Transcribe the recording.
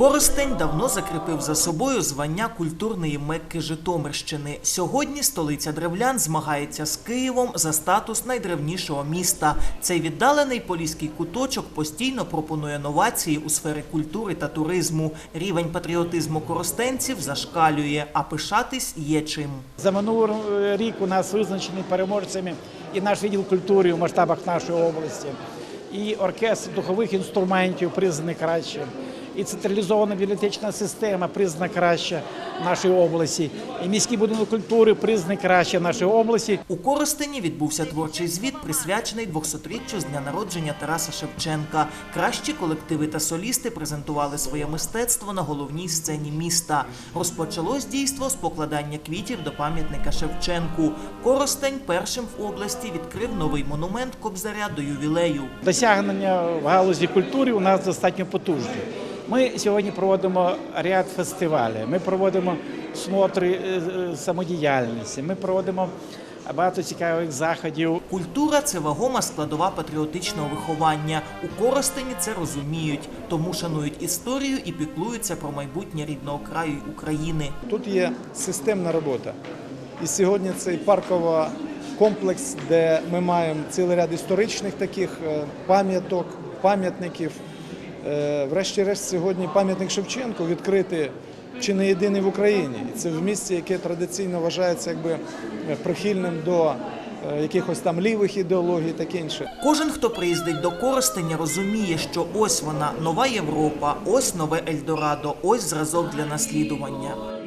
Коростень давно закріпив за собою звання культурної мекки Житомирщини. Сьогодні столиця древлян змагається з Києвом за статус найдревнішого міста. Цей віддалений поліський куточок постійно пропонує новації у сфері культури та туризму. Рівень патріотизму коростенців зашкалює, а пишатись є чим. За минулий рік у нас визначені переможцями і наш відділ культури в масштабах нашої області, і оркестр духових інструментів признаний краще, і централізована бібліотечна система признана краще в нашій області, і міський будинок культури признаний краще в нашій області. У Коростені відбувся творчий звіт, присвячений 200-річчю з дня народження Тараса Шевченка. Кращі колективи та солісти презентували своє мистецтво на головній сцені міста. Розпочалось дійство з покладання квітів до пам'ятника Шевченку. Коростень першим в області відкрив новий монумент Кобзаря до ювілею. Досягнення в галузі культури у нас достатньо потужні. Ми сьогодні проводимо ряд фестивалів, ми проводимо смотри е, е, самодіяльності, ми проводимо багато цікавих заходів. Культура це вагома складова патріотичного виховання. У Коростені це розуміють, тому шанують історію і піклуються про майбутнє рідного краю України. Тут є системна робота. І сьогодні цей парковий комплекс, де ми маємо цілий ряд історичних таких е, пам'яток, пам'ятників. Е, Врешті-решт, сьогодні пам'ятник Шевченку відкрити чи не єдиний в Україні. Це в місті, яке традиційно вважається якби е, прихильним до е, якихось там лівих ідеологій, таке інше. Кожен, хто приїздить до Коростеня, розуміє, що ось вона нова Європа, ось нове Ельдорадо, ось зразок для наслідування.